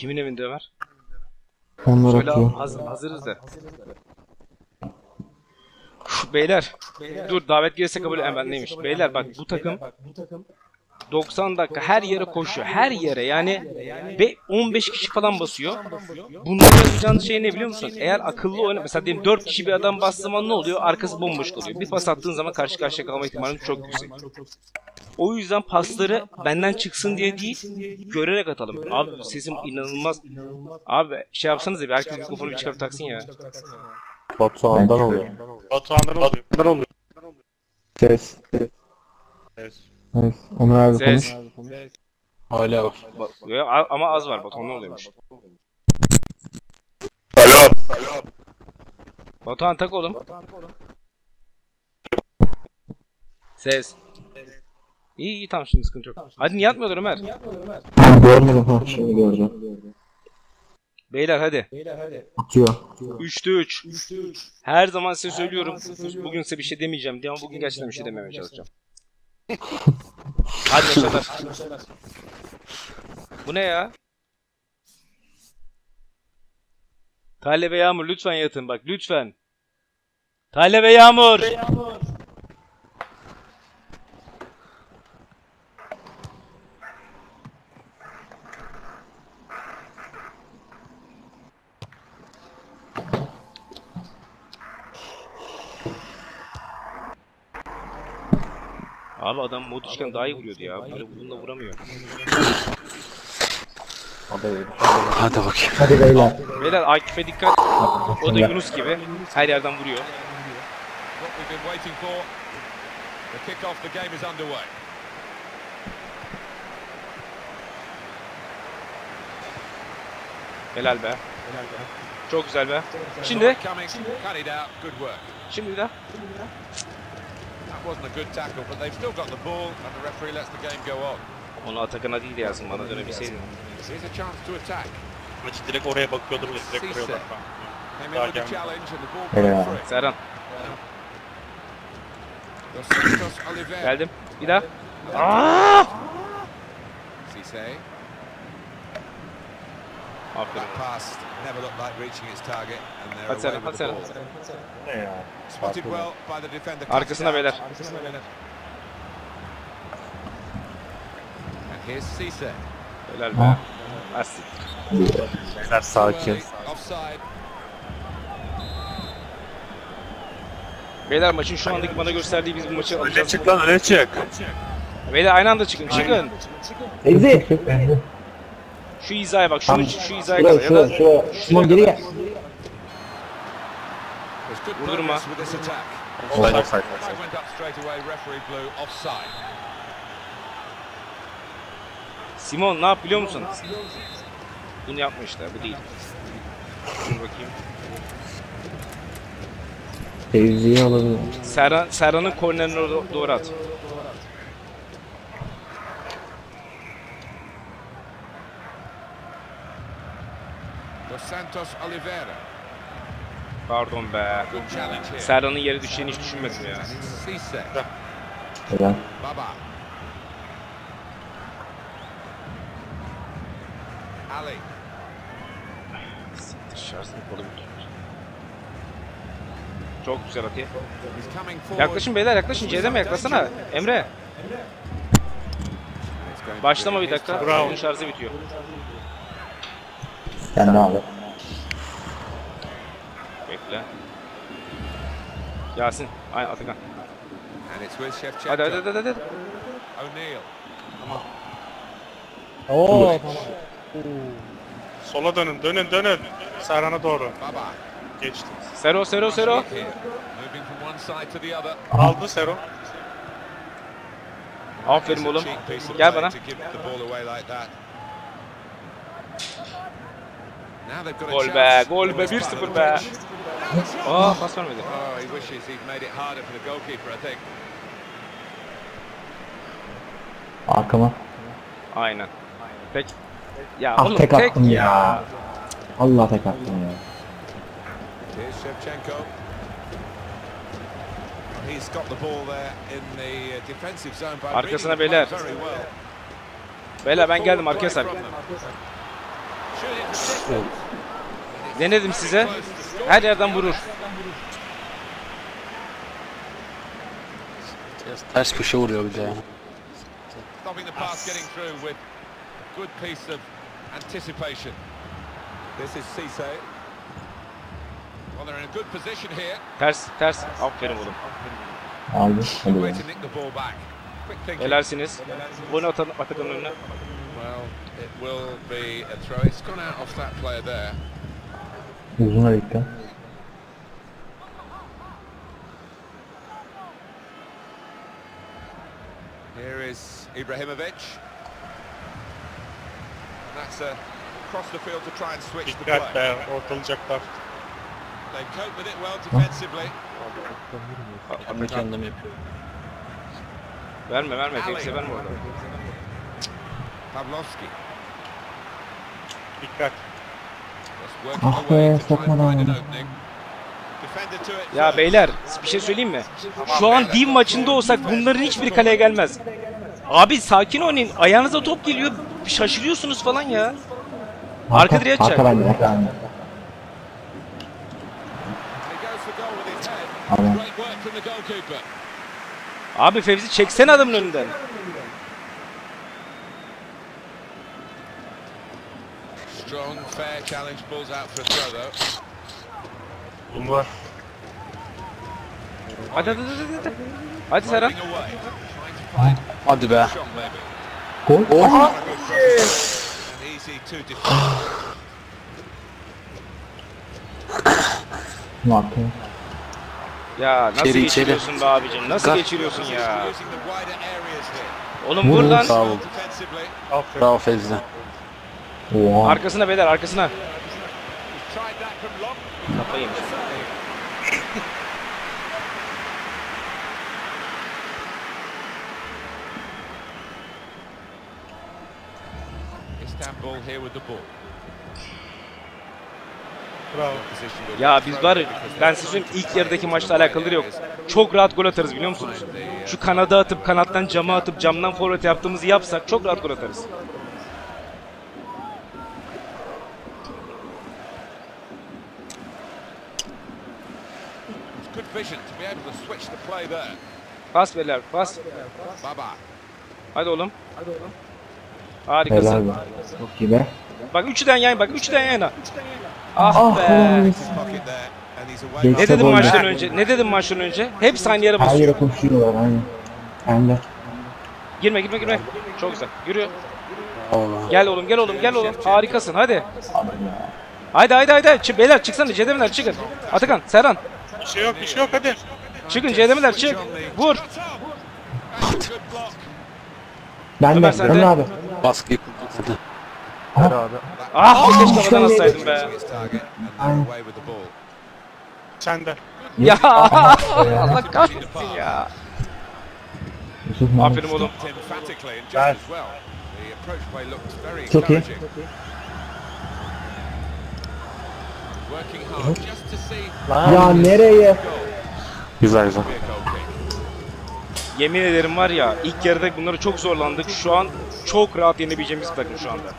Kimin evinde Ömer? Onlar Söyle atıyor. hazır, hazırız da. Beyler, dur davet gelirse kabul hemen neymiş? Beyler bak bu takım 90 dakika her yere koşuyor. Her yere yani ve 15 kişi falan basıyor. Bunların yapacağınız şey ne biliyor musun? Eğer akıllı oyna mesela diyelim 4 kişi bir adam bastığı zaman ne oluyor? Arkası bomboş kalıyor. Bir pas attığın zaman karşı karşıya kalma ihtimalin çok yüksek. O yüzden pasları benden çıksın diye değil, görerek atalım. Abi sesim inanılmaz. Abi şey yapsanız ya bir herkes mikrofonu bir çıkarıp taksın ya. Batuhan'dan oluyor. Batuhan'dan oluyor. Ses. Evet. Evet. Onur abi Ses. konuş. Hala var. Ba- ama az var Batuhan ne oluyormuş? Alo. Batuhan tak oğlum. Ses. İyi iyi tamam şimdi sıkıntı yok. Hadi niye atmıyorlar Ömer? Görmedim ha şimdi göreceğim. Beyler hadi. Atıyor. 3'te 3. Her zaman size söylüyorum. Bugün size bir şey demeyeceğim diye ama bugün gerçekten bir şey dememeye çalışacağım. Hadi başarılar. Bu ne ya? Talebe Yağmur lütfen yatın bak lütfen. Talebe Yağmur. Abi adam moduşken daha iyi vuruyordu ya. Böyle bununla vuramıyor. Hadi bakayım. Hadi beyler. Beyler Akif'e dikkat. O da Yunus gibi. Her yerden vuruyor. İs underway. Helal be. Çok güzel be. Şimdi. Good work. şimdi de. That wasn't a good tackle, but they've still got the ball, and the referee lets the game go on. Onu Atakan'a değil de yazsın bana dönebilseydin. Here's a chance to attack. Maçı direkt oraya bakıyordum ya direkt oraya. Came Daha gelmedi. challenge, and the ball Yeah. broke free. Serhan geldim. Bir daha. Cisse. Aferin. That pass never looked like reaching its target, and they're Hadi away with the ball. Ne ya? Spotted well by the defender. cut it Arkasına beyler. And here's Cisse. Helal be. Asik. Beyler sakin. Offside. Beyler maçın şu andaki bana gösterdiği biz bu maçı Öne alacağız. çık lan öne çık. Beyler aynı anda çıkın çıkın. Egzi. Şu hizaya bak. Şunu şu hizaya Şuraya kadar. Ya da şuraya şuraya. Simon geri gel. Vurdurma. Offside. Simon ne yap biliyor musun? Bunu yapma işte bu değil. Dur bakayım. Tevziyi alabilir. Serhan, Serhan'ın kornerine doğru at. Santos Oliveira. Pardon be. Serhan'ın yere düşeceğini hiç düşünmedim ya. Helal. Baba. Ali. Dışarısını kolu bir Çok güzel atıyor. Yaklaşın beyler yaklaşın. C'de mi yaklasana? Emre. Başlama bir dakika. turn. Onun şarjı bitiyor. Sen ne abi? Yasin. Ay Atakan. And it's with Shevchenko. Hadi hadi hadi hadi. O'Neal. Oo tamam. Sola dönün dönün dönün. Serhan'a doğru. Baba. Geçti. Sero Sero Sero. Aldı Sero. Aferin oğlum. Gel bana. Gol be, gol be, this part of 1-0 the be. Aa pas vermedi. Oh, he wishes he'd made it harder for the goalkeeper, I think. Arkama. Aynen. Tek. Ya Ah oğlum tek tek attım ya. Allah tek attım ya. Here's Shevchenko. He's got the ball there in the uh, defensive zone by Arkasına beyler. very well. Beyler ben geldim arkaya sar. Denedim size. Her yerden vurur. Ters köşe vuruyor bir de ya. Stopping the pass getting through with a good piece of anticipation. This is Cisse. Well, they're in a good position here. Ters ters. Aferin oğlum. Aldı. Hadi thinking. Helarsiniz. Bunu önüne. Well, it will be a throw. It's gone out off that player there. Uzuna dikkat. Here is Ibrahimovic. And that's a across the field to try and switch the play. Dikkat be ortalayacaklar. They cope with it well defensively. Bunu kendim yapıyorum. Verme verme. Tekse verme orada. Pavlovski Dikkat. Ah be, sokmadan it. Ya beyler bir şey söyleyeyim mi? Şu an div maçında olsak bunların hiçbiri kaleye gelmez. Abi sakin oynayın. Ayağınıza top geliyor. Şaşırıyorsunuz falan ya. Arka direğe. Arka bende. The goalkeeper. Abi Fevzi çeksene adamın önünden. Strong, fair challenge. Balls out for a throw though. Bunun var. Hadi hadi hadi hadi. Hadi find Hadi be. Gol. To defend. Bunu arkaya. Ya nasıl İçeri, içeri. geçiriyorsun be abicim? Nasıl Kar- geçiriyorsun ya? Oğlum vur lan. Sağ ol. Bravo Fevzi. Oha. Arkasına beyler arkasına. Kafayı yemiş. Istanbul here with the ball. Bravo. Ya biz var ben size söyleyeyim ilk yarıdaki maçla alakalı yok. Çok rahat gol atarız biliyor musunuz? Şu kanada atıp kanattan cama atıp camdan forvet yaptığımızı yapsak çok rahat gol atarız. Vision to be able to switch the play there. Pas beyler pas. Baba. Hadi oğlum. Helal Harikasın. be. Çok iyi be. Bak üçüden yan bak üçüden yana. Ah Ah be. Geçti. Ne dedim maçtan önce? Ne dedim maçtan önce? Hep aynı yere Her basıyor. yere koşuyorlar. Ben de. Girme girme girme. Çok güzel. Yürü. Be. Gel oğlum gel oğlum gel oğlum. Harikasın hadi. Haydi haydi haydi. Beyler çıksana Cedemeler çıkın. Atakan, Serhan. Bir şey yok bir şey yok hadi. Çıkın Cedemeler çık. Vur. Ben de. Ömer sen Ömer de. abi. Baskıyı kurtardı. Ah keşke kafadan atsaydım be. Sen de. Ya Allah kahretsin ya. Aferin oğlum. Emphatically and just Right. as well. The approach play looked very Çok iyi. Encouraging. Working hard just to see Ya nereye? Güzel güzel. Yemin ederim var ya ilk yarıda bunları çok zorlandık. Şu an çok rahat yenebileceğimiz takım şu anda.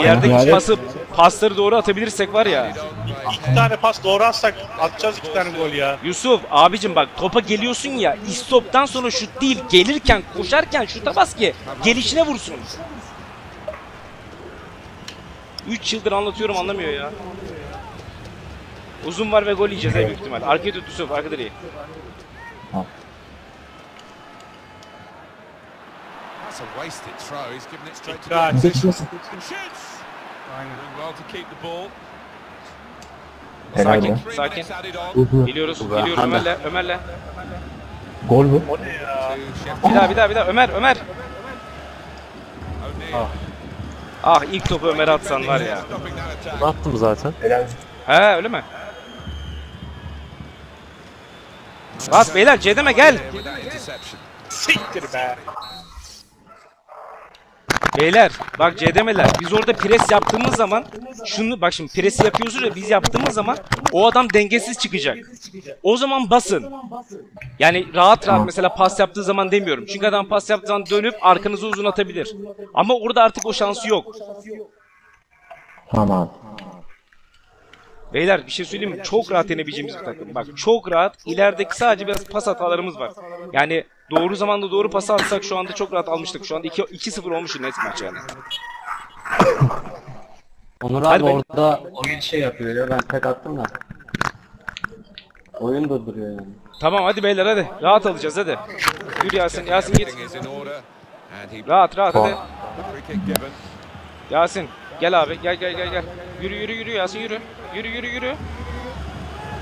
İlerideki Yani- pası, pasları doğru atabilirsek var ya. İki tane pas doğru atsak atacağız iki tane gol ya. Yusuf abicim bak topa geliyorsun ya istoptan sonra şut değil gelirken koşarken şuta bas ki gelişine vursun. 3 yıldır anlatıyorum anlamıyor ya. Uzun var ve gol yiyeceğiz en büyük ihtimal. Arkaya tut Yusuf arka direği. That's a wasted throw. He's given it straight to Dikkat. the Geçmesin. and shoots. Aynen. Doing well to keep the ball. Helal Sakin. Sakin. Geliyoruz, geliyoruz. Ömer'le, Ömer'le. Gol bu. Bir daha, bir daha, bir daha. Ömer, Ömer. O'Neal. Ah ilk topu Ömer'e atsan var ya. Attack. Attım zaten. He öyle mi? Bas beyler Cedem'e gel. Siktir be. Beyler bak Cedemeler biz orada pres yaptığımız zaman şunu bak şimdi presi yapıyoruz ya biz yaptığımız zaman o adam dengesiz çıkacak. O zaman basın. Yani rahat rahat mesela pas yaptığı zaman demiyorum. Çünkü adam pas yaptığı zaman dönüp arkanızı uzun atabilir. Ama orada artık o şansı yok. Tamam. Beyler bir şey söyleyeyim mi? Çok rahat yenebileceğimiz bir takım. Bak çok rahat. İlerideki sadece biraz pas hatalarımız var. Yani doğru zamanda doğru pası atsak şu anda çok rahat almıştık. Şu anda 2 2-0 olmuş net maç yani. Onur abi orada oyun şey yapıyor ya ben tek attım da. Oyun da duruyor yani. Tamam hadi beyler hadi. Rahat alacağız hadi. Yürü Yasin. Yasin git. Rahat rahat hadi. Yasin. Gel abi. Gel gel gel gel. Yürü yürü yürü Yasin yürü. Yürü yürü yürü.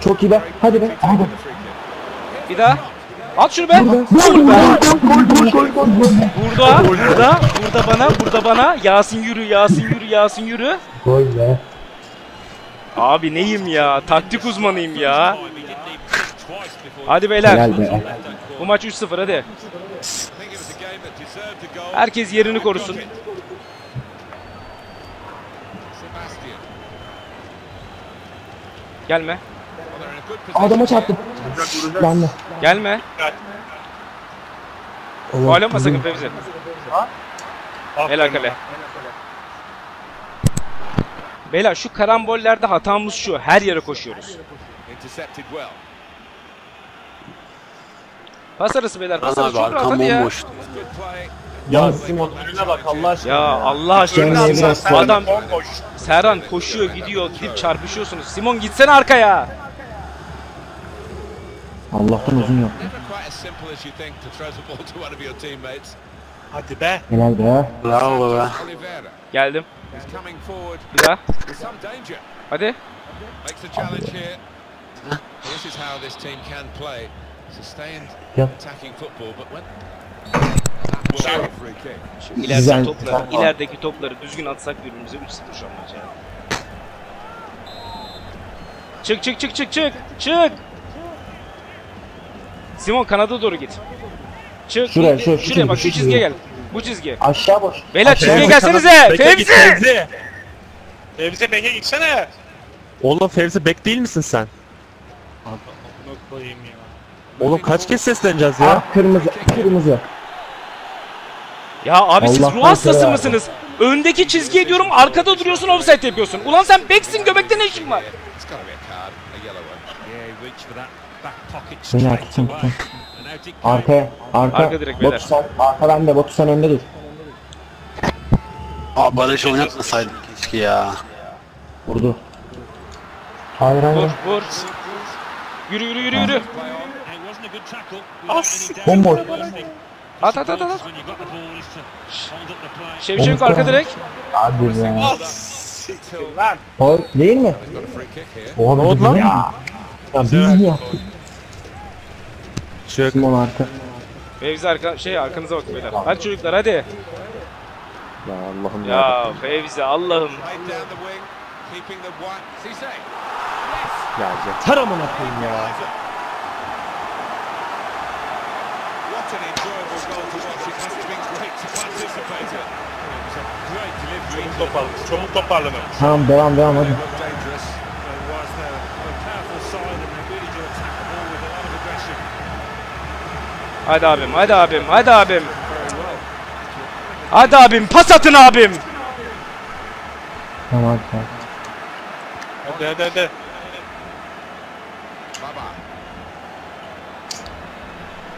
Çok iyi be. Hadi be. Hadi. Bir daha. At şunu be. Vur be. Burada, burada, burada bana, burada bana. Yasin yürü, Yasin yürü, Yasin yürü. Gol be. Abi neyim ya? Taktik uzmanıyım ya. Hadi beyler. Be. Bu maç 3-0 hadi. Herkes yerini korusun. Gelme. Adama çarptım. Ben de. Gelme. Yapma sakın Fevzi. Helal kale. Beyler şu karambollerde hatamız şu. Her yere koşuyoruz. Pas arası beyler. Pas arası çok rahat hadi ya. bomboş. Ya Simon önüne bak Allah aşkına. Ya Allah aşkına. Sen biraz Bu adam Serhan koşuyor gidiyor gidip çarpışıyorsunuz. Simon gitsene arkaya. Allah'tan uzun teammates. Hadi be. Helal be. Bravo be. Geldim. Bir daha. Hadi. Makes the challenge here. This is how this team can play. Sustained Yap. İlerideki Güzel. topları, ilerideki topları düzgün atsak birbirimize 3-0 şu an maç. Çık çık çık çık çık. Çık. Simon kanada doğru git. Çık. Şuraya, git, şu- Şuraya bak şu çizgiye çizgi. gel. Bu çizgi. Aşağı boş. Beyler çizgiye Fevzi, gelsenize. Beke git, Fevzi. Fevzi. Fevzi Beke gitsene. Oğlum Fevzi bek değil misin sen? Koyayım ya. Oğlum kaç kez sesleneceğiz ya? Ah kırmızı. Kırmızı. Ya abi siz Allah'tan ruh hastası sever. mısınız? Öndeki çizgiye diyorum arkada duruyorsun offside yapıyorsun. Ulan sen beksin göbekte ne işin var? Beni now Dick Arkaya. Arka. Arka direkt beyler. Botu sen. Arka bende. Botu sen önde dur. Aa Barış oynatmasaydık keşke ya. Vurdu. Hayır hayır. Vur vur. Yürü yürü yürü yürü. It wasn't a good tackle. without any doubt. Bomboş. At at at at. Şevçenko arka direk. Hadi be. Gol değil mi? Oha ne oldu lan? Ya. Ya biz mi yaptık? Çık. Simon arka. Fevzi arka şey arkanıza bakın beyler. Hadi çocuklar hadi. Ya Allah'ım Ya Fevzi Allah'ım. Played down the wing, keeping the white. Cisse. Ter amına koyayım ya. Çabuk toparlanın. Çabuk toparlanın. Tamam devam devam hadi. Hadi abim hadi abim hadi abim. Hadi abim pas atın abim. Tamam tamam. Hadi hadi hadi. Baba.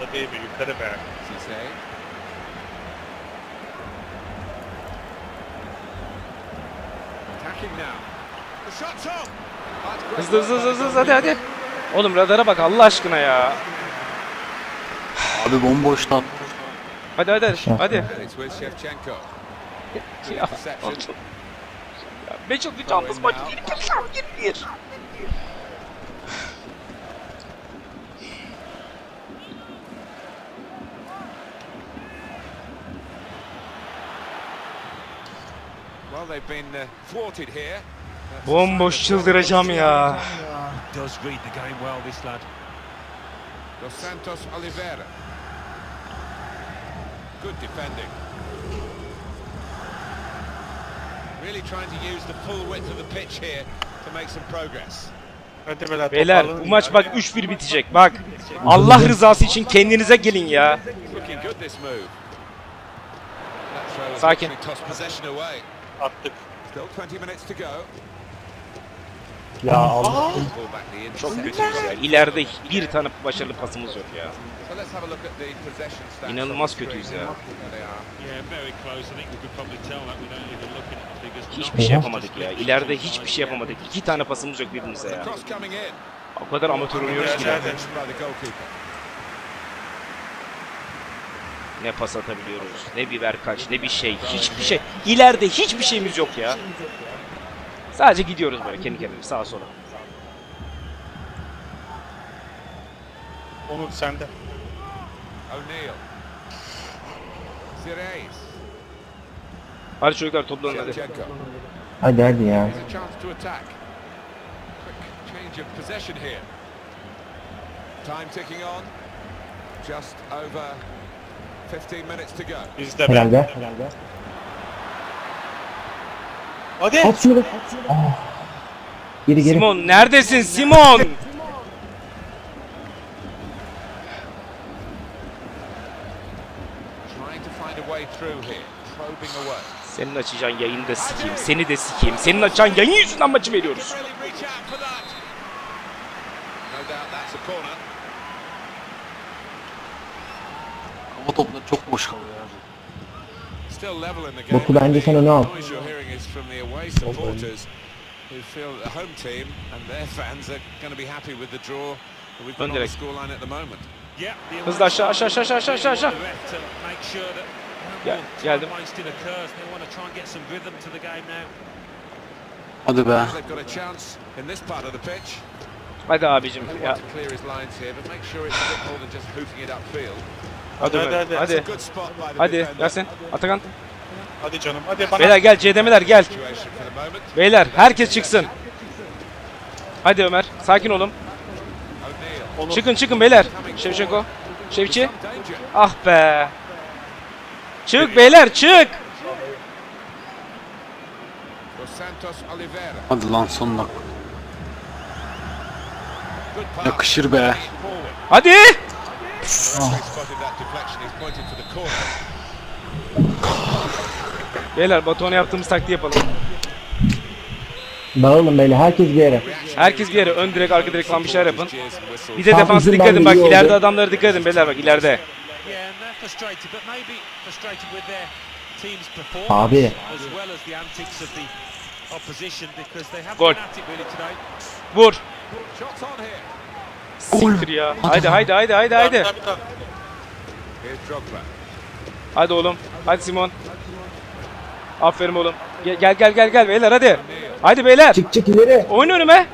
Hadi bir yukarı be. Cisse. Attacking now. The shot's on. That's great Hızlı hızlı hızlı hızlı hadi hadi. Oğlum radara bak Allah aşkına ya. Abi bomboştan. Hadi hadi hadi. hadi. Good Ya, yapacağımız maç bir bir. Well, they've been uh, thwarted here. That's a Bomboş sign of çıldıracağım ya. Does read the game well, this lad. Dos Santos Oliveira. Good defending. Really trying to use the full width of the pitch here to make some progress. Beyler bu maç bak 3-1 bitecek bak. Allah rızası için kendinize gelin ya. Looking good this move. That throw was Sakin. Attık. Still 20 minutes to go. Ya Allah. Çok kötüyüz ya. İleride bir tane başarılı pasımız yok ya. İnanılmaz kötüyüz ya. Hiçbir şey yapamadık ya. İleride hiçbir şey yapamadık. İki tane pasımız yok birbirimize ya. O kadar amatör oynuyoruz ki ileride. By the goalkeeper. Ne pas atabiliyoruz, ne bir verkaç, ne bir şey, hiçbir şey. İleride hiçbir şeyimiz yok ya. Sadece gidiyoruz böyle kendi kendimize sağa sola. Onur sende. O'Neill. Sires. Hadi çocuklar toplanın hadi. Hadi hadi ya. Change of possession here. Time ticking on. Just over 15 minutes to go. Bizde be. Herhalde. Hadi. At şunu. Ah. Geri geri. Simon neredesin Simon? Trying to find a way through here. Probing away. Senin açacağın yayını da sikeyim, seni de sikeyim. Senin açacağın yayın yüzünden maçı veriyoruz. Can really reach out for that. No doubt that's a corner. Hava topları çok boş kalıyor ya. Still level in the game. Botu bence sen öne al. The noise you're hearing is from the away supporters who feel the home team and their fans are going to be happy with the draw that we've got on the direkt. scoreline at the moment. Yeah, the Hızlı aşağı aşağı aşağı aşağı aşağı aşağı. Gel- geldim. time wasted occurs. They want to try and get some rhythm to the game now. Hadi be. They've got a chance in this part of the pitch. Hadi abicim ya. Hadi Hadi, hadi. Hadi. Hadi gelsin. Atakan. Hadi canım. Hadi bana. Beyler gel CDM'ler gel. Beyler herkes çıksın. Hadi Ömer sakin olun. Çıkın çıkın beyler. Şevçenko. Şevçi. Ah be. Çık beyler çık. For Santos Oliveira. Hadi lan son dakika. Yakışır be. Hadi. Beyler Batuhan'a yaptığımız taktiği yapalım. Dağılın böyle herkes bir yere. Herkes bir yere ön direk arka direk falan bir şeyler yapın. Bir de Tam defansa dikkat edin bak iyi ileride oldu. adamlara dikkat edin beyler bak ileride. Abi. Gol. Vur. Siktir ya. Haydi haydi haydi haydi haydi. Hadi oğlum. Hadi Simon. Aferin oğlum. Gel gel gel gel, gel beyler hadi. Hadi beyler. Çık çık ileri. Oyun önüme.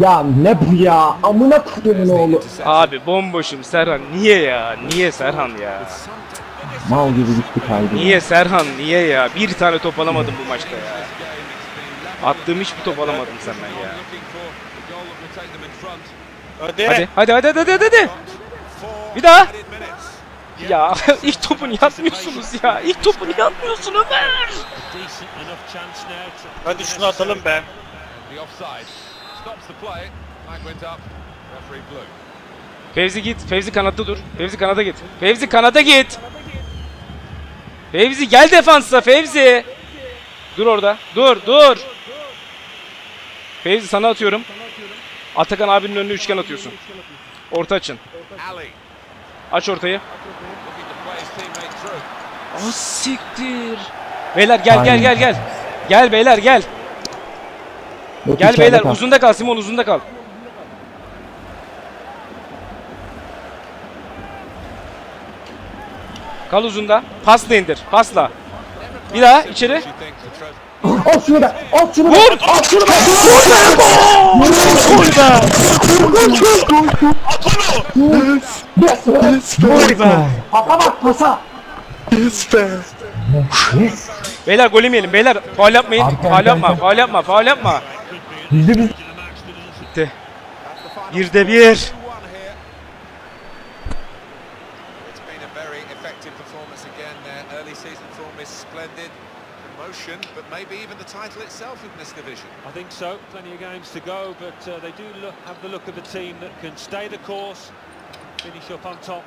Ya ne bu ya? Amına koyduğumun oğlu. Abi bomboşum Serhan. Niye ya? Niye Serhan ya? Mal gibi gitti kaydı. Niye Serhan? Niye ya? Bir tane top alamadım bu maçta ya. Attığım hiçbir top alamadım senden ya. Hadi. Hadi hadi hadi hadi hadi. hadi. Bir daha. Ya ilk topunu yapmıyorsunuz ya. İlk topunu yapmıyorsun Ömer. A decent enough chance now to Hadi şunu atalım be. Fevzi git. Fevzi kanatta dur. Fevzi kanada git. Fevzi kanada git. Fevzi gel defansa Fevzi. Dur orada. Dur dur. Fevzi sana atıyorum. Atakan abinin önüne üçgen atıyorsun. Orta açın. Aç ortayı. O siktir. Beyler gel gel Aynen. gel gel. Gel beyler gel. Yok, Gel beyler kal. uzunda kal Simon uzunda kal. Kal uzunda. Pasla indir. Pasla. Bir daha içeri. Thinks the throw. Al şunu da. Al şunu da. Vur! Al şunu da. Yes be. Yes be. Pasa bak pasa. Yes. Beyler gol yemeyelim. Beyler faul yapmayın. Arka, yapma. Faul yapma. Faul yapma. Bizde biz. Bitti. Bir de bir. Title itself in this division. I think so. Plenty of games to go, but uh, they do look, have the look of a team that can stay the course, finish up on top.